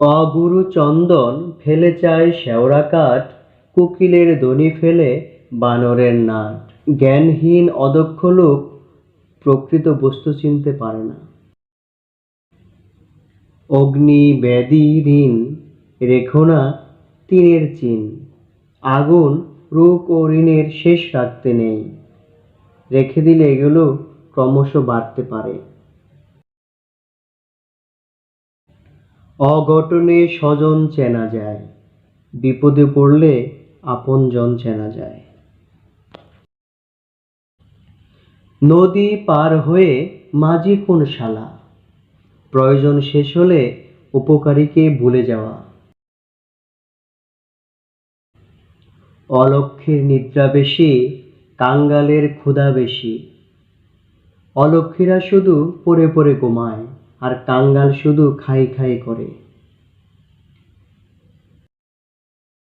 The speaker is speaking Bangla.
অগুরু চন্দন ফেলে চায় শেওড়া কাঠ, কোকিলের দনি ফেলে বানরের নাট। জ্ঞানহীন অদক্ষ লোক প্রকৃত বস্তু চিনতে পারে না। অগ্নি ব্যাধি ঋণ, রেখো না তিনের চিন। আগুন, রূপ ও ঋণের শেষ রাখতে নেই। রেখে দিলে এগুলো ক্রমশ বাড়তে পারে। অঘটনে স্বজন চেনা যায়, বিপদে পড়লে আপনজন চেনা যায়। নদী পার হয়ে মাঝি কোন শালা? প্রয়োজন শেষ হলে উপকারীকে ভুলে যাওয়া। অলক্ষের নিদ্রা বেশি, কাঙ্গালের ক্ষুধা বেশি। অলক্ষীরা শুধু পড়ে পড়ে ঘুমায়। আর কাঙ্গাল শুধু খাই খাই করে।